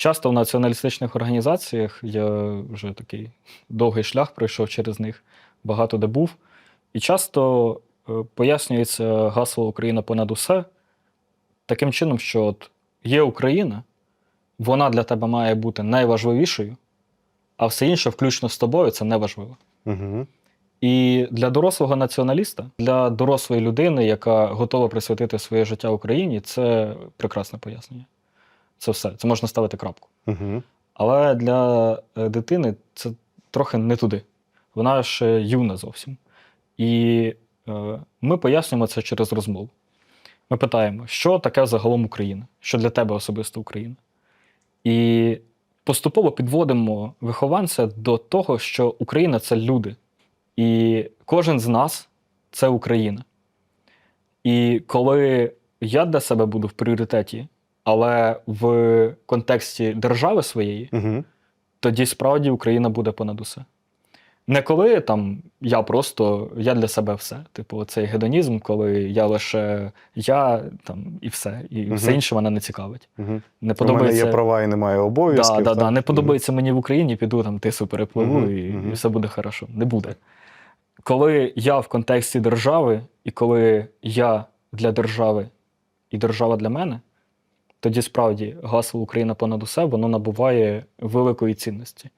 Часто в націоналістичних організаціях я вже такий довгий шлях пройшов через них, багато де був. І часто е, пояснюється гасло Україна понад усе таким чином, що от є Україна, вона для тебе має бути найважливішою, а все інше, включно з тобою, це неважливо. Угу. І для дорослого націоналіста, для дорослої людини, яка готова присвятити своє життя Україні, це прекрасне пояснення. Це все. Це можна ставити крапку. Угу. Але для е, дитини це трохи не туди. Вона ще юна зовсім. І е, ми пояснюємо це через розмову. Ми питаємо, що таке загалом Україна, що для тебе особисто Україна. І поступово підводимо вихованця до того, що Україна це люди. І кожен з нас це Україна. І коли я для себе буду в пріоритеті, але в контексті держави своєї, Угу. тоді справді Україна буде понад усе. Не коли там я просто я для себе все. Типу, цей гедонізм, коли я лише я там і все, і Мгм. все інше мене не цікавить. Угу. Не У мене є права і немає обов'язків. Да, да, да. Не подобається мені в Україні, піду там тису перепливу Мгм, і, і все буде хорошо. Не буде. Коли я в контексті держави, і коли я для держави і держава для мене, тоді справді гасло Україна понад усе воно набуває великої цінності.